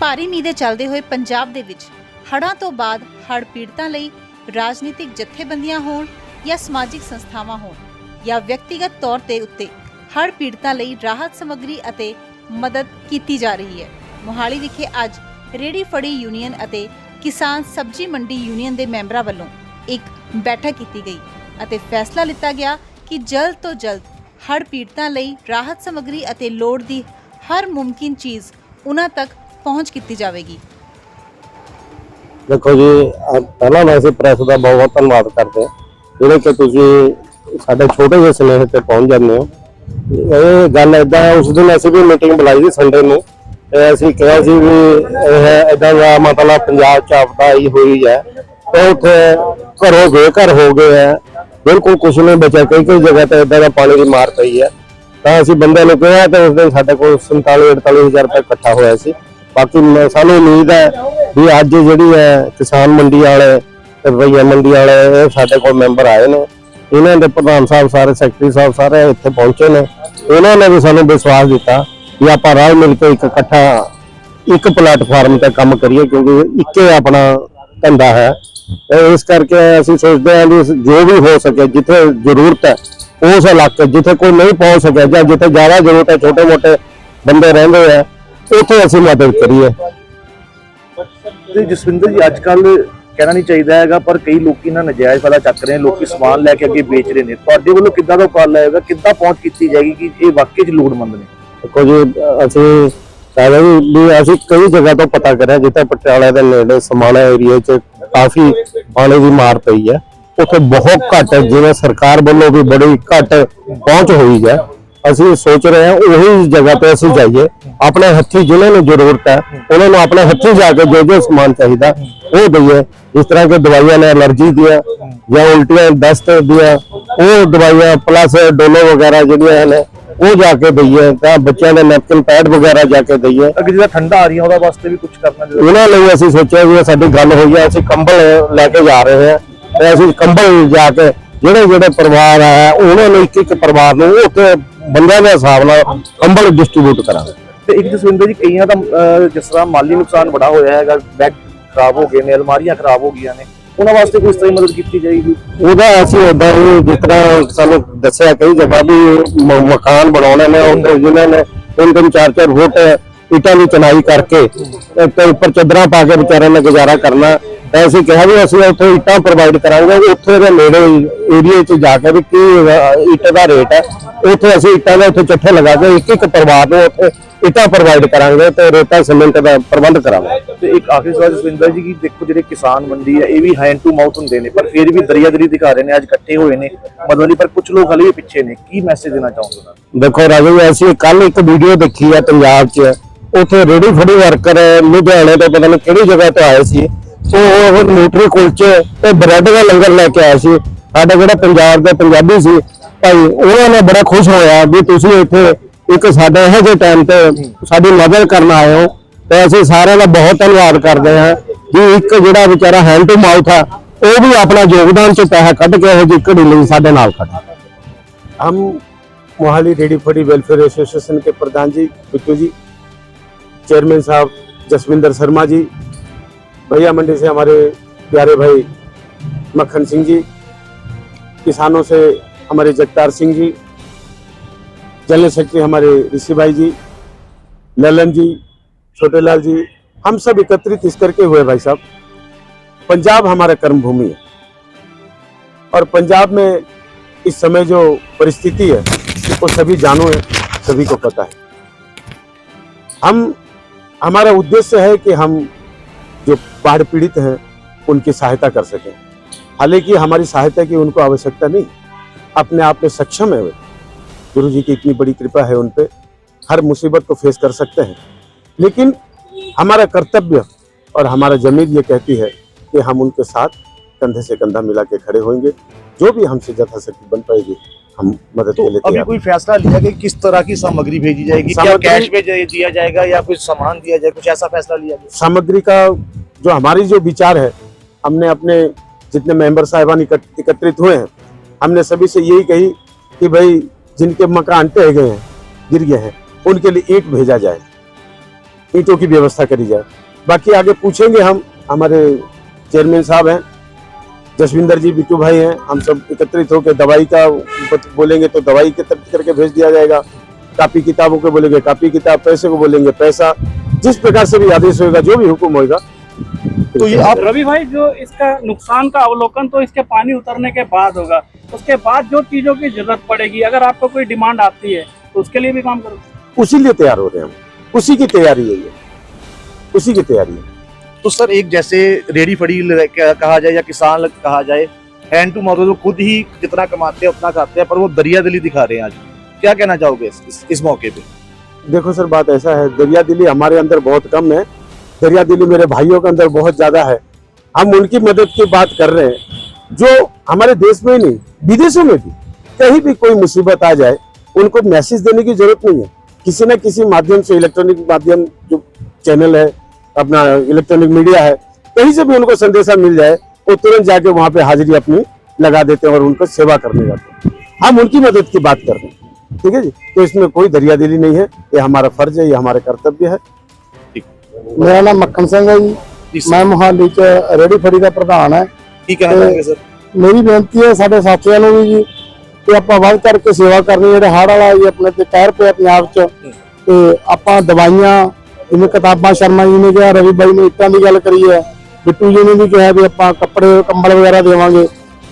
ਭਾਰੀ ਮੀਂਹ ਦੇ ਚੱਲਦੇ ਹੋਏ ਪੰਜਾਬ ਦੇ ਵਿੱਚ ਹੜ੍ਹਾਂ ਤੋਂ ਬਾਅਦ ਹੜ੍ਹ ਪੀੜਤਾਂ ਲਈ ਰਾਜਨੀਤਿਕ ਜਥੇਬੰਦੀਆਂ ਹੋਣ ਜਾਂ ਸਮਾਜਿਕ ਸੰਸਥਾਵਾਂ ਹੋਣ ਜਾਂ ਵਿਅਕਤੀਗਤ ਤੌਰ ਤੇ ਉੱਤੇ ਹੜ੍ਹ ਪੀੜਤਾਂ ਲਈ ਰਾਹਤ ਸਮੱਗਰੀ ਅਤੇ ਮਦਦ ਕੀਤੀ ਜਾ ਰਹੀ ਹੈ। ਮੋਹਾਲੀ ਵਿਖੇ ਅੱਜ ਰੇੜੀ ਫੜੀ ਯੂਨੀਅਨ ਅਤੇ ਕਿਸਾਨ ਸਬਜ਼ੀ ਮੰਡੀ ਯੂਨੀਅਨ ਦੇ ਮੈਂਬਰਾਂ ਵੱਲੋਂ ਇੱਕ ਬੈਠਕ ਕੀਤੀ ਗਈ ਅਤੇ ਫੈਸਲਾ ਲਿੱਤਾ ਗਿਆ ਕਿ ਜਲਦ ਤੋਂ ਜਲਦ ਹੜ੍ਹ ਪੀੜਤਾਂ ਲਈ ਰਾਹਤ ਸਮੱਗਰੀ ਅਤੇ ਲੋੜ ਦੀ ਹਰ ਮੁਮਕਿਨ ਚੀਜ਼ ਉਹਨਾਂ ਤੱਕ ਪਹੁੰਚ ਕੀਤੀ ਜਾਵੇਗੀ। ਦੇਖੋ ਜੀ, ਅਹ ਪਹਿਲਾਂ ਮੈਂ ਅਸੀਂ ਪ੍ਰੈਸ ਦਾ ਬਹੁਤ ਬਹੁਤ ਧੰਨਵਾਦ ਕਰਦੇ ਹਾਂ। ਜਿਹੜੇ ਕਿ ਤੁਸੀਂ ਸਾਡੇ ਛੋਟੇ ਜਿਹੇ ਸੁਨੇਹੇ ਤੇ ਪਹੁੰਚ ਜਾਂਦੇ ਹੋ। ਇਹ ਗੱਲ ਇਦਾਂ ਹੈ, ਉਸ ਦਿਨ ਅਸੀਂ ਵੀ ਮੀਟਿੰਗ ਬੁਲਾਈ ਸੀ ਸੰਡੇ ਨੂੰ। ਤੇ ਅਸੀਂ ਕਿਹਾ ਸੀ ਵੀ ਇਹ ਇਦਾਂ ਦਾ ਮਤਲਬ ਪੰਜਾਬ ਚ ਆਪਦਾ ਆਈ ਹੋਈ ਹੈ। ਤੇ ਉੱਥੇ ਘਰੋਂ ਬੇਘਰ ਹੋ ਗਏ ਹੈ। ਬਿਲਕੁਲ ਕੁਝ ਨਹੀਂ ਬਚਿਆ, ਕਈ ਕਈ ਜਗ੍ਹਾ ਤੇ ਇਦਾਂ ਦਾ ਪਾਣੀ ਦੀ ਮਾਰ ਪਈ ਹੈ। ਤਾਂ ਅਸੀਂ ਬੰਦੇ ਨੂੰ ਕਿਹਾ ਤੇ ਉਸ ਦਿਨ ਸਾਡੇ ਕੋਲ 47 48000 ਰੁਪਏ ਇਕੱਠਾ ਹੋਇਆ ਸੀ। ਬਾਕੀ ਸਾਨੂੰ ਉਮੀਦ ਹੈ ਵੀ ਅੱਜ ਜਿਹੜੀ ਹੈ ਕਿਸਾਨ ਮੰਡੀ ਵਾਲੇ ਤੇ ਰੁਪਈਆ ਮੰਡੀ ਵਾਲੇ, ਇਹ ਸਾਡੇ ਕੋਲ ਮੈਂਬਰ ਆਏ ਨੇ। ਇਹਨਾਂ ਦੇ ਪ੍ਰਧਾਨ ਸਾਹਿਬ ਸਾਰੇ, ਸੈਕਟਰੀ ਸਾਹਿਬ ਸਾਰੇ ਇੱਥੇ ਪਹੁੰਚੇ ਨੇ। ਇਹਨਾਂ ਨੇ ਵੀ ਸਾਨੂੰ ਵਿਸ਼ਵਾਸ ਦਿੱਤਾ ਵੀ ਆਪਾਂ ਰਲ ਮਿਲ ਕੇ ਇੱਕ ਇਕੱਠਾ, ਇੱਕ ਪਲੇਟਫਾਰਮ ਤੇ ਕੰਮ ਕਰੀਏ ਕਿਉਂਕਿ ਇੱਕੇ ਆਪਣਾ ਧੰਦਾ ਹੈ। ਇਸ ਕਰਕੇ ਅਸੀਂ ਸੋਚਦੇ ਹਾਂ ਵੀ ਜੋ ਵੀ ਹੋ ਸਕੇ, ਜਿੱਥੇ ਜ਼ਰੂਰਤ ਹੈ, ਉਸ ਇਲਾਕੇ ਜਿੱਥੇ ਕੋਈ ਨਹੀਂ ਪਹੁੰਚ ਸਕਿਆ ਜਾਂ ਜਿੱਥੇ ਜ਼ਿਆਦਾ ਜ਼ਰੂਰਤ ਹੈ ਛੋਟੇ ਮੋਟੇ ਬੰਦੇ ਰਹਿੰਦੇ ਆ ਉੱਥੇ ਅਸੀਂ ਮਦਦ ਕਰੀਏ ਤੇ ਜਸਵਿੰਦਰ ਜੀ ਅੱਜ ਕੱਲ ਕਹਿਣਾ ਨਹੀਂ ਚਾਹੀਦਾ ਹੈਗਾ ਪਰ ਕਈ ਲੋਕੀ ਨਾ ਨਜਾਇਜ਼ ਫਾਇਦਾ ਚੱਕ ਰਹੇ ਨੇ ਲੋਕੀ ਸਮਾਨ ਲੈ ਕੇ ਅੱਗੇ ਵੇਚ ਰਹੇ ਨੇ। ਤੁਹਾਡੇ ਵੱਲੋਂ ਕਿੱਦਾਂ ਦਾ ਉਪਰਾਲਾ ਹੋਏਗਾ ਕਿੱਦਾਂ ਪਹੁੰਚ ਕੀਤੀ ਜਾਏਗੀ ਕਿ ਇਹ ਵਾਕਈ ਚ ਲੋੜਵੰਦ ਨੇ? ਦੇਖੋ ਜੀ ਅਸੀਂ ਵੀ ਵੀ ਅਸੀਂ ਕਈ ਜਗ੍ਹਾ ਤੋਂ ਪਤਾ ਕਰਿਆ ਜਿੱਥੇ ਪਟਿਆਲੇ ਦੇ ਨੇੜੇ ਸਮਾਣਾ ਏਰੀਆ 'ਚ ਕਾਫੀ ਪਾਣੀ ਦੀ ਮਾਰ ਪਈ ਹੈ। ਉੱਥੇ ਬਹੁਤ ਘੱਟ ਜਿਵੇਂ ਸਰਕਾਰ ਵੱਲੋਂ ਵੀ ਬੜੀ ਘੱਟ ਪਹੁੰਚ ਹੋਈ ਹੈ। ਅਸੀਂ ਸੋਚ ਰਹੇ ਹਾਂ ਉਹੀ ਜਗ੍ਹਾ ਤੇ ਅਸੀਂ ਜਾਈਏ। ਆਪਣੇ ਹੱਥੀ ਜਿਨ੍ਹਾਂ ਨੂੰ ਜ਼ਰੂਰਤ ਹੈ ਉਹਨਾਂ ਨੂੰ ਆਪਣੇ ਹੱਥੀ ਜਾ ਕੇ ਜੋ ਜੋ ਸਮਾਨ ਚਾਹੀਦਾ ਉਹ ਦਈਏ। ਜਿਸ ਤਰ੍ਹਾਂ ਕਿ ਦਵਾਈਆਂ ਨੇ ਅਲਰਜੀ ਦੀਆਂ ਜਾਂ ਉਲਟੀਆਂ ਦਸਤ ਦੀਆਂ ਉਹ ਦਵਾਈਆਂ ਪਲੱਸ ਡੋਲੋ ਵਗੈਰਾ ਜਿਹੜੀਆਂ ਨੇ ਉਹ ਜਾ ਕੇ ਦਈਏ। ਤਾਂ ਬੱਚਿਆਂ ਦੇ ਨੈਪਕਿਨ ਪੈਡ ਵਗੈਰਾ ਜਾ ਕੇ ਦਈਏ। ਅੱਗੇ ਜਿਹੜਾ ਠੰਡਾ ਆ ਰਹੀ ਹੈ ਉਹਦਾ ਵਾਸਤੇ ਵੀ ਕੁਝ ਕਰਨਾ ਜ਼ਰੂਰੀ ਉਹਨਾਂ ਲਈ ਅਸੀਂ ਸੋਚਿਆ ਵੀ ਸਾਡੀ ਗੱਲ ਹੋਈ ਹੈ ਅਸੀਂ ਕੰਬਲ ਲੈ ਕੇ ਜਾ ਰਹੇ ਹਾਂ। ਤੇ ਅਸੀਂ ਕੰਬਲ ਜਾ ਕੇ ਜਿਹੜੇ ਜਿਹੜੇ ਪਰਿਵਾਰ ਆ ਉਹਨਾਂ ਨੂੰ ਇੱਕ ਇੱਕ ਪਰਿਵਾਰ ਨੂੰ ਉੱਥੇ ਬੰਦਿਆਂ ਦੇ ਹਿਸਾਬ ਨਾਲ ਕੰਬਲ ਡਿਸਟ੍ਰੀਬਿਊਟ ਕਰਾਂਗੇ। ਤੇ ਇੱਕ ਜਸਵਿੰਦਰ ਜੀ ਕਈਆਂ ਦਾ ਅਹ, ਜਿਸ ਤਰ੍ਹਾਂ ਮਾਲੀ ਨੁਕਸਾਨ ਬੜਾ ਹੋਇਆ ਹੈਗਾ ਬੈਗ ਖਰਾਬ ਹੋ ਗਏ ਨੇ ਅਲਮਾਰੀਆਂ ਖਰਾਬ ਹੋ ਗਈਆਂ ਨੇ ਉਹਨਾਂ ਵਾਸਤੇ ਕੋਈ ਇਸ ਤਰ੍ਹਾਂ ਦੀ ਮਦਦ ਕੀਤੀ ਜਾਏਗੀ? ਉਹਦਾ ਅਸੀਂ ਉਦਾਂ ਹੀ ਜਿਸ ਤਰ੍ਹਾਂ ਸਾਨੂੰ ਦੱਸਿਆ ਕਈ ਜਗ੍ਹਾ ਵੀ ਮ- ਮਕਾਨ ਬਣਾਉਣੇ ਨੇ ਉਹ ਜਿਨ੍ਹਾਂ ਨੇ ਤਿੰਨ ਤਿੰਨ ਚਾਰ ਚਾਰ ਫੁੱਟ ਇੱਟਾਂ ਦੀ ਚਨਾਈ ਕਰਕੇ ਤੇ ਉੱਪਰ ਚਾਦਰਾਂ ਪਾ ਕੇ ਵਿਚਾਰਿਆਂ ਨੇ ਗੁਜ਼ਾਰਾ ਕਰਨਾ। ਅਸੀਂ ਕਿਹਾ ਵੀ ਅਸੀਂ ਉੱਥੇ ਇੱਟਾਂ ਪ੍ਰੋਵਾਈਡ ਕਰਾਂਗੇ ਉੱਥੇ ਦੇ ਨੇੜੇ ਏਰੀਏ 'ਚ ਜਾ ਕੇ ਵੀ ਕੀ ਇੱਟ ਦਾ ਰੇਟ ਹੈ। ਉੱਥੇ ਅਸੀਂ ਇੱਟਾਂ ਦੇ ਉੱਥੇ ਚੱਠੇ ਲਗਾ ਕੇ ਇੱਕ ਇੱਕ ਪਰਿਵਾਰ ਨੂੰ ਉੱਥੇ ਇੱਟਾਂ ਪ੍ਰੋਵਾਈਡ ਕਰਾਂਗੇ ਤੇ ਰੇਤਾ ਸੀਮੈਂਟ ਦਾ ਪ੍ਰਬੰਧ ਕਰਾਂਗੇ। ਤੇ ਇੱਕ ਆਖਰੀ ਸਵਾਲ ਜਸਵਿੰਦਰ ਜੀ ਕੀ ਦੇਖੋ ਜਿਹੜੇ ਕਿਸਾਨ ਮੰਡੀ ਹੈ ਇਹ ਵੀ ਹੈਂਡ ਟੂ ਮਾਊਥ ਹੁੰਦੇ ਨੇ ਪਰ ਫਿਰ ਵੀ ਦਰਿਆਦਰੀ ਦਿਖਾ ਰਹੇ ਨੇ ਅੱਜ ਇਕੱਠੇ ਹੋਏ ਨੇ ਮਦਦ ਲਈ ਪਰ ਕੁਝ ਲੋਕ ਹਲੇ ਵੀ ਪਿੱਛੇ ਨੇ। ਕੀ ਮੈਸੇਜ ਦੇਣਾ ਨੂੰ? ਦੇਖੋ ਰਾਜੂ ਅਸੀਂ ਕੱਲ ਇੱਕ ਵੀਡੀਓ ਦੇਖੀ ਹੈ ਪੰਜਾਬ 'ਚ। ਉੱਥੇ ਰੇੜੀ ਫੜੀ ਵਰਕਰ ਲੁਧਿਆਣੇ ਤੋਂ ਪਤਾ ਨਹੀਂ ਕਿਹੜੀ ਜਗ੍ਹਾ ਤੋਂ ਆਏ ਸੀ ਉਹ ਉਹ ਨਿਊਟਰੀ ਕੁਲਚੇ ਤੇ ਬ੍ਰੈਡ ਦਾ ਲੰਗਰ ਲੈ ਕੇ ਆਏ ਸੀ ਸਾਡੇ ਜਿਹੜਾ ਪੰਜਾਬ ਦੇ ਪੰਜਾਬੀ ਸੀ ਭਾਈ ਉਹਨਾਂ ਨੇ ਬੜਾ ਖੁਸ਼ ਹੋਇਆ ਵੀ ਤੁਸੀਂ ਇੱਥੇ ਇੱਕ ਸਾਡੇ ਇਹੋ ਜਿਹੇ ਟਾਈਮ ਤੇ ਸਾਡੀ ਮਦਦ ਕਰਨ ਆਏ ਹੋ ਤੇ ਅਸੀਂ ਸਾਰਿਆਂ ਦਾ ਬਹੁਤ ਧੰਨਵਾਦ ਕਰਦੇ ਹਾਂ ਵੀ ਇੱਕ ਜਿਹੜਾ ਵਿਚਾਰਾ ਹੈਂਡ ਟੂ ਮਾਊਥ ਆ ਉਹ ਵੀ ਆਪਣਾ ਯੋਗਦਾਨ ਚ ਪੈਸਾ ਕੱਢ ਕੇ ਇਹੋ ਜਿਹੀ ਘੜੀ ਲਈ ਸਾਡੇ ਨਾਲ ਖੜਾ हम मोहाली रेडी फड़ी वेलफेयर एसोसिएशन के प्रधान जी बिट्टू जी चेयरमैन साहब जसविंदर शर्मा जी, भैया मंडी से हमारे प्यारे भाई मक्खन सिंह जी, किसानों से हमारे जगतार सिंह जी जनरल सेक्रेटरी हमारे ऋषि भाई जी, ललन जी छोटे लाल जी, हम सब एकत्रित इस करके हुए भाई साहब। पंजाब हमारा कर्म भूमि है और पंजाब में इस समय जो परिस्थिति है वो सभी जानो है, सभी को पता है। हम हमारा उद्देश्य है कि हम जो बाढ़ पीड़ित हैं, उनकी सहायता कर सकें। हालाँकि हमारी सहायता की उनको आवश्यकता नहीं, अपने आप में सक्षम है वे। गुरु जी की इतनी बड़ी कृपा है उन पर हर मुसीबत को फेस कर सकते हैं। लेकिन हमारा कर्तव्य और हमारा ज़मीन ये कहती है कि हम उनके साथ कंधे से कंधा मिला के खड़े होंगे। जो भी हमसे यथाशक्ति बन पाएगी। हम मदद तो के लिए अभी कोई फैसला लिया कि किस तरह की सामग्री भेजी जाएगी? क्या कैश में दिया जाएगा या कुछ सामान दिया जाएगा कुछ ऐसा फैसला लिया गया सामग्री का जो हमारी जो विचार है हमने अपने जितने मेंबर साहिबान एकत्रित हुए हैं हमने सभी से यही कही कि भाई जिनके मकान टह गए हैं गिर गए हैं उनके लिए ईंट भेजा जाए। ईंटों की व्यवस्था करी जाए। बाकी आगे पूछेंगे हम हमारे चेयरमैन साहब हैं जसविंदर जी बिट्टू भाई हैं। हम सब एकत्रित होकर दवाई का बोलेंगे तो दवाई के तरफ़ करके भेज दिया जाएगा। कापी किताबों को बोलेंगे कापी किताब पैसे को बोलेंगे पैसा। जिस प्रकार से भी आदेश होगा जो भी हुक्म होगा तो ये आप रवि भाई जो इसका नुकसान का अवलोकन तो इसके पानी उतरने के बाद होगा। उसके बाद जो चीज़ों की ज़रूरत पड़ेगी अगर आपको कोई डिमांड आती है तो उसके लिए भी काम करो। उसी लिए तैयार हो रहे हैं हम। उसी की तैयारी है। ये उसी की तैयारी है। तो सर एक जैसे रेडी फड़ी कहा जाए या किसान कहा जाए हैंड टू माउथ तो खुद ही जितना कमाते हैं उतना खाते हैं पर वो दरिया दिली दिखा रहे हैं आज। क्या कहना चाहोगे इस, इस, इस मौके पे? देखो सर बात ऐसा है दरिया दिली हमारे अंदर बहुत कम है दरिया दिली मेरे भाइयों के अंदर बहुत ज़्यादा है। हम उनकी मदद की बात कर रहे हैं जो हमारे देश में ही नहीं विदेशों में भी कहीं भी कोई मुसीबत आ जाए उनको मैसेज देने की ज़रूरत नहीं है। किसी न किसी माध्यम से इलेक्ट्रॉनिक माध्यम जो चैनल है अपना इलेक्ट्रॉनिक मीडिया है कहीं से भी उनको संदेशा मिल जाए वो तुरंत जाके वहां पे हाजिरी अपनी लगा देते हैं और उनको सेवा करने जाते हैं हम उनकी मदद की बात कर रहे हैं ठीक है जी तो इसमें कोई दरिया दिली नहीं है ये हमारा फर्ज है ये हमारे कर्तव्य है ਮੇਰਾ ਨਾਮ ਮੱਖਣ ਸਿੰਘ ਹੈ ਜੀ जी सर ਮੈਂ ਮੁਹਾਲੀ ਚ ਰੇੜੀ ਫੜੀ ਦਾ ਪ੍ਰਧਾਨ ਹੈ की कहना चाहेंगे सर ਮੇਰੀ ਬੇਨਤੀ ਹੈ ਸਾਡੇ ਸਾਥੀਆਂ ਨੂੰ ਵੀ ਜੀ ਕਿ ਆਪਾਂ ਵੱਧ ਚੜ ਕੇ ਸੇਵਾ ਕਰਨੀ ਜਿਹੜੇ ਹੜ੍ਹ ਵਾਲਾ ਜੀ ਆਪਣੇ ਤੇ ਕਹਿਰ ਪਿਆ ਪੰਜਾਬ ਚ ਤੇ ਆਪਾਂ ਦਵਾਈਆਂ ਜਿਵੇਂ ਕਿਤਾਬਾਂ ਸ਼ਰਮਾ ਜੀ ਨੇ ਕਿਹਾ, ਰਵੀ ਬਾਈ ਨੇ ਇੱਟਾਂ ਦੀ ਗੱਲ ਕਰੀ ਹੈ, ਬਿੱਟੂ ਜੀ ਨੇ ਵੀ ਕਿਹਾ ਵੀ ਆਪਾਂ ਕੱਪੜੇ ਕੰਬਲ ਵਗੈਰਾ ਦੇਵਾਂਗੇ।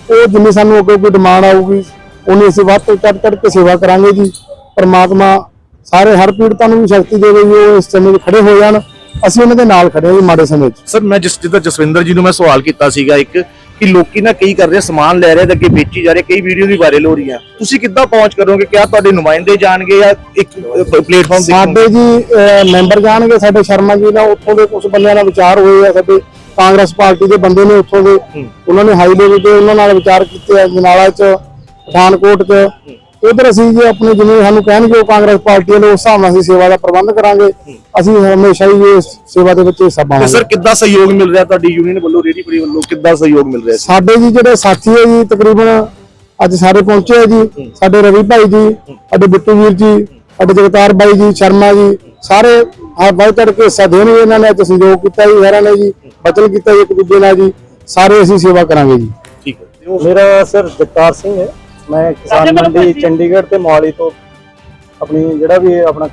ਉਹ ਜਿੰਨੀ ਸਾਨੂੰ ਅੱਗੇ ਕੋਈ ਡਿਮਾਂਡ ਆਊਗੀ ਉਨੀ ਅਸੀਂ ਵੱਧ ਤੋਂ ਚੜ ਚੜ ਕੇ ਸੇਵਾ ਕਰਾਂਗੇ ਜੀ। ਪਰਮਾਤਮਾ ਸਾਰੇ ਹਰ ਪੀੜਤਾਂ ਨੂੰ ਵੀ ਸ਼ਕਤੀ ਦੇਵੇ ਜੀ, ਉਹ ਇਸ ਸਮੇਂ 'ਚ ਖੜੇ ਹੋ ਜਾਣ। ਅਸੀਂ ਉਹਨਾਂ ਦੇ ਨਾਲ ਖੜੇ ਹਾਂ ਜੀ ਮਾੜੇ ਸਮੇਂ 'ਚ। ਸਰ, ਮੈਂ ਜਿਸ ਜਿੱਦਾਂ ਜਸਵਿੰਦਰ ਜੀ ਨੂੰ ਮੈਂ ਸਵਾਲ ਕੀਤਾ ਸੀਗਾ ਇੱਕ ਕਿ ਲੋਕੀ ਨਾ ਕਈ ਕਰ ਰਹੇ ਸਮਾਨ ਲੈ ਰਹੇ ਤੇ ਅੱਗੇ ਵੇਚੀ ਜਾ ਰਹੇ ਕਈ ਵੀਡੀਓ ਵੀ ਵਾਇਰਲ ਹੋ ਰਹੀਆਂ। ਤੁਸੀਂ ਕਿੱਦਾਂ ਪਹੁੰਚ ਕਰੋਗੇ? ਕਿਆ ਤੁਹਾਡੇ ਨੁਮਾਇੰਦੇ ਜਾਣਗੇ ਜਾਂ ਇੱਕ ਪਲੇਟਫਾਰਮ ਸਾਡੇ ਜੀ ਮੈਂਬਰ ਜਾਣਗੇ ਸਾਡੇ ਸ਼ਰਮਾ ਜੀ ਨਾਲ ਉੱਥੋਂ ਦੇ ਕੁਝ ਬੰਦਿਆਂ ਨਾਲ ਵਿਚਾਰ ਹੋਏ ਆ ਸਾਡੇ ਕਾਂਗਰਸ ਪਾਰਟੀ ਦੇ ਬੰਦੇ ਨੇ ਉੱਥੋਂ ਦੇ। ਉਹਨਾਂ ਨੇ ਹਾਈ ਲੈਵਲ ਤੇ ਉਹਨਾਂ ਨਾਲ ਵਿਚਾਰ ਕੀਤੇ ਆ ਜਨਾਲਾ ਚ ਪਠਾਨਕੋਟ ਚ। ਉਧਰ ਅਸੀਂ ਜੀ ਆਪਣੇ ਜਿਵੇਂ ਸਾਨੂੰ ਕਹਿਣਗੇ ਉਹ ਕਾਂਗਰਸ ਪਾਰਟੀ ਵਾਲੇ ਉਸ ਹਿਸਾਬ ਨਾਲ ਅਸੀਂ ਸੇਵਾ ਦਾ ਪ੍ਰਬੰਧ ਕਰਾਂਗੇ ਅਸੀਂ ਹਮੇਸ਼ਾ ਹੀ ਇਸ ਸੇਵਾ ਦੇ ਵਿੱਚ ਹਿੱਸਾ ਪਾਵਾਂਗੇ। ਸਰ ਕਿੱਦਾਂ ਸਹਿਯੋਗ ਮਿਲ ਰਿਹਾ ਤੁਹਾਡੀ ਯੂਨੀਅਨ ਵੱਲੋਂ ਰੇਡੀ ਫੜੀ ਵੱਲੋਂ ਕਿੱਦਾਂ ਸਹਿਯੋਗ ਮਿਲ ਰਿਹਾ ਸਾਡੇ ਜੀ ਜਿਹੜੇ ਸਾਥੀ ਹੈ ਜੀ ਤਕਰੀਬਨ ਅੱਜ ਸਾਰੇ ਪਹੁੰਚੇ ਜੀ ਸਾਡੇ ਰਵੀ ਭਾਈ ਜੀ ਸਾਡੇ ਬਿੱਟੂ ਵੀਰ ਜੀ ਸਾਡੇ ਜਗਤਾਰ ਬਾਈ ਜੀ ਸ਼ਰਮਾ ਜੀ ਸਾਰੇ ਆ ਵੱਧ ਚੜ ਕੇ ਹਿੱਸਾ ਦੇਣਗੇ ਇਹਨਾਂ ਨੇ ਅੱਜ ਸਹਿਯੋਗ ਕੀਤਾ ਜੀ ਸਾਰਿਆਂ ਨੇ ਜੀ ਬਚਨ ਕੀਤਾ ਜੀ ਇੱਕ ਦੂਜੇ ਨਾਲ ਜੀ ਸਾਰੇ ਅਸੀਂ ਸੇਵਾ ਕਰਾਂਗੇ ਜੀ। ਠੀਕ ਹੈ। ਮੇਰਾ ਸਰ ਜਗਤਾਰ ਸਿੰਘ ਹੈ। ਮੈਂ ਕਿਸਾਨ ਮੰਡੀ ਚੰਡੀਗੜ੍ਹ ਤੇ ਮੋਹਾਲੀ ਤੋਂ ਆਪਣੀ ਜਿਹੜਾ ਵੀ ਆਪਣਾ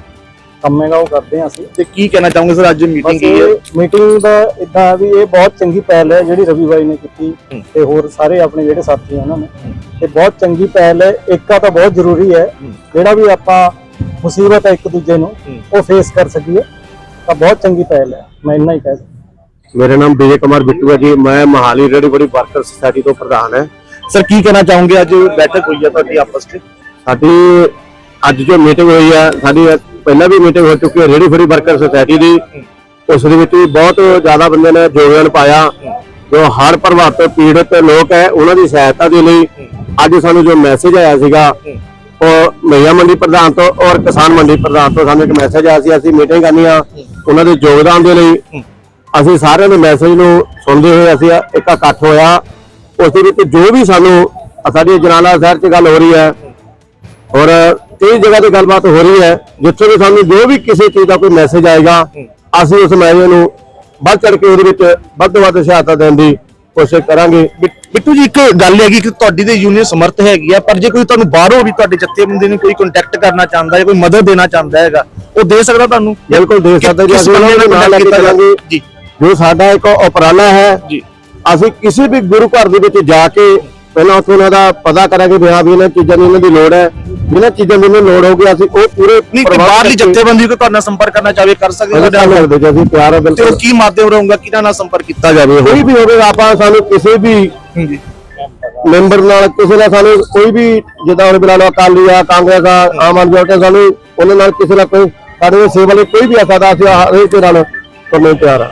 ਕੰਮ ਹੈਗਾ ਉਹ ਕਰਦੇ ਹਾਂ ਅਸੀਂ। ਤੇ ਕੀ ਕਹਿਣਾ ਚਾਹੋਗੇ ਸਰ? ਅੱਜ ਮੀਟਿੰਗ ਕੀ ਹੈ? ਮੀਟਿੰਗ ਦਾ ਇਦਾਂ ਵੀ ਇਹ ਬਹੁਤ ਚੰਗੀ ਪਹਿਲ ਹੈ ਜਿਹੜੀ ਰਵੀ ਬਾਈ ਨੇ ਕੀਤੀ ਤੇ ਹੋਰ ਸਾਰੇ ਆਪਣੇ ਜਿਹੜੇ ਸਾਥੀ ਉਹਨਾਂ ਨੇ। ਇਹ ਬਹੁਤ ਚੰਗੀ ਪਹਿਲ ਹੈ। ਏਕਾ ਤਾਂ ਬਹੁਤ ਜ਼ਰੂਰੀ ਹੈ। ਜਿਹੜਾ ਵੀ ਆਪਾਂ ਮੁਸੀਬਤ ਹੈ ਇੱਕ ਦੂਜੇ ਨੂੰ ਉਹ ਫੇਸ ਕਰ ਸਕੀਏ। ਤਾਂ ਬਹੁਤ ਚੰਗੀ ਪਹਿਲ ਹੈ। ਮੈਂ ਇੰਨਾ ਹੀ ਕਹਿ ਸਕਦਾ। ਮੇਰਾ ਨਾਮ ਵਿਜੇ ਕੁਮਾਰ ਬਿੱਟੂ ਹੈ ਜੀ। ਮੈਂ ਮਹਾਲੀ ਰੇੜੀ ਬੜੀ ਵਰਕਰ ਸੁਸਾਇਟੀ ਤੋਂ ਪ੍ਰਧਾਨ ਹੈ। ਸਰ, ਕੀ ਕਹਿਣਾ ਚਾਹੋਗੇ? ਅੱਜ ਬੈਠਕ ਹੋਈ ਹੈ ਤੁਹਾਡੀ ਆਪਸ ਵਿੱਚ। ਸਾਡੀ ਅੱਜ ਜੋ ਮੀਟਿੰਗ ਹੋਈ ਹੈ ਸਾਡੀ ਪਹਿਲਾਂ ਵੀ ਮੀਟਿੰਗ ਹੋ ਚੁੱਕੀ ਹੈ ਰੇਡੀ ਫੜੀ ਵਰਕਰ ਸੁਸਾਇਟੀ ਦੀ। ਉਸ ਦੇ ਵਿੱਚ ਵੀ ਬਹੁਤ ਜ਼ਿਆਦਾ ਬੰਦੇ ਨੇ ਯੋਗਦਾਨ ਪਾਇਆ। ਜੋ ਹੜ੍ਹ ਪ੍ਰਭਾਵਿਤ ਪੀੜਤ ਲੋਕ ਹੈ, ਉਹਨਾਂ ਦੀ ਸਹਾਇਤਾ ਦੇ ਲਈ ਅੱਜ ਸਾਨੂੰ ਜੋ ਮੈਸੇਜ ਆਇਆ ਸੀਗਾ, ਉਹ ਮਈਆ ਮੰਡੀ ਪ੍ਰਧਾਨ ਤੋਂ ਔਰ ਕਿਸਾਨ ਮੰਡੀ ਪ੍ਰਧਾਨ ਤੋਂ ਸਾਨੂੰ ਇੱਕ ਮੈਸੇਜ ਆਇਆ ਸੀ, ਅਸੀਂ ਮੀਟਿੰਗ ਕਰਨੀ ਆ, ਉਹਨਾਂ ਦੇ ਯੋਗਦਾਨ ਦੇ ਲਈ। ਅਸੀਂ ਸਾਰਿਆਂ ਦੇ ਮੈਸੇਜ ਨੂੰ ਸੁਣਦੇ ਹੋਏ ਅਸੀਂ ਇੱਕ ਇਕੱਠ ਹੋਇਆ। ਉਸ ਦੇ ਵਿੱਚ ਜੋ ਵੀ ਸਾਨੂੰ ਸਾਡੀ ਜਨਾਲਾ ਸ਼ਹਿਰ 'ਚ ਗੱਲ ਹੋ ਰਹੀ ਹੈ ਔਰ ਕਈ ਜਗ੍ਹਾ ਤੇ ਗੱਲਬਾਤ ਹੋ ਰਹੀ ਹੈ ਜਿੱਥੇ ਵੀ ਸਾਨੂੰ ਜੋ ਵੀ ਕਿਸੇ ਚੀਜ਼ ਦਾ ਕੋਈ ਮੈਸੇਜ ਆਏਗਾ ਅਸੀਂ ਉਸ ਮੈਸੇਜ ਨੂੰ ਵੱਧ ਚੜ ਕੇ ਉਹਦੇ ਵਿੱਚ ਵੱਧ ਵੱਧ ਸਹਾਇਤਾ ਦੇਣ ਦੀ ਕੋਸ਼ਿਸ਼ ਕਰਾਂਗੇ। ਬਿੱਟੂ ਜੀ ਇੱਕ ਗੱਲ ਹੈਗੀ ਕਿ ਤੁਹਾਡੀ ਤੇ ਯੂਨੀਅਨ ਸਮਰਥ ਹੈਗੀ ਆ ਪਰ ਜੇ ਕੋਈ ਤੁਹਾਨੂੰ ਬਾਹਰੋਂ ਵੀ ਤੁਹਾਡੇ ਜੱਥੇਬੰਦੀ ਨੂੰ ਕੋਈ ਕੰਟੈਕਟ ਕਰਨਾ ਚਾਹੁੰਦਾ ਹੈ ਕੋਈ ਮਦਦ ਦੇਣਾ ਚਾਹੁੰਦਾ ਹੈਗਾ ਉਹ ਦੇ ਸਕਦਾ ਤੁਹਾਨੂੰ? ਬਿਲਕੁਲ ਦੇ ਸਕਦਾ ਅਸੀਂ ਉਹਨਾਂ ਨੂੰ ਨਾਲ ਕੀਤਾ ਜੀ। ਜੋ ਸਾਡਾ ਇੱਕ ਉਪਰਾਲਾ ਹੈ ਜੀ। ਅਸੀਂ ਕਿਸੇ ਵੀ ਗੁਰੂ ਘਰ ਦੇ ਵਿੱਚ ਜਾ ਕੇ ਪਹਿਲਾਂ ਉੱਥੋਂ ਉਹਨਾਂ ਦਾ ਪਤਾ ਕਰਾਂਗੇ ਵੀ ਹਾਂ ਵੀ ਇਹਨਾਂ ਚੀਜ਼ਾਂ ਦੀ ਇਹਨਾਂ ਦੀ ਲੋੜ ਹੈ। ਜਿਹਨਾਂ ਚੀਜ਼ਾਂ ਦੀ ਇਹਨਾਂ ਨੂੰ ਲੋੜ ਹੋਊਗੀ ਅਸੀਂ ਉਹ ਪੂਰੇ ਨਹੀਂ ਪ੍ਰਬੰਧ ਬਾਹਰਲੀ ਜੱਥੇਬੰਦੀ ਕੋਈ ਤੁਹਾਡੇ ਸੰਪਰਕ ਕਰਨਾ ਚਾਹਵੇ ਕਰ ਸਕਦੇ ਹੋ ਅਸੀਂ ਕਰ ਸਕਦੇ ਜੀ ਅਸੀਂ ਤਿਆਰ ਹਾਂ ਬਿਲਕੁਲ। ਕੀ ਮਾਧਿਅਮ ਰਹੂਗਾ ਕਿਹਨਾਂ ਨਾਲ ਸੰਪਰਕ ਕੀਤਾ ਜਾਵੇ? ਕੋਈ ਵੀ ਹੋਵੇ ਆਪਾਂ ਸਾਨੂੰ ਕਿਸੇ ਵੀ ਮੈਂਬਰ ਨਾਲ ਕਿਸੇ ਨਾਲ ਸਾਨੂੰ ਕੋਈ ਵੀ ਜਿੱਦਾਂ ਹੁਣ ਬਿਲਾ ਲਓ ਅਕਾਲੀ ਆ ਕਾਂਗਰਸ ਆ ਆਮ ਆਦਮੀ ਪਾਰਟੀ ਸਾਨੂੰ ਉਹਨਾਂ ਨਾਲ ਕਿਸੇ ਨਾਲ ਕੋਈ ਸਾਡੇ ਸੇਵਾ ਲਈ ਕੋਈ ਵੀ ਆ ਸਕਦਾ ਅਸੀਂ ਹਰੇਕ ਦੇ ਨਾਲ ਕਰਨ ਨੂੰ ਤਿਆਰ ਆ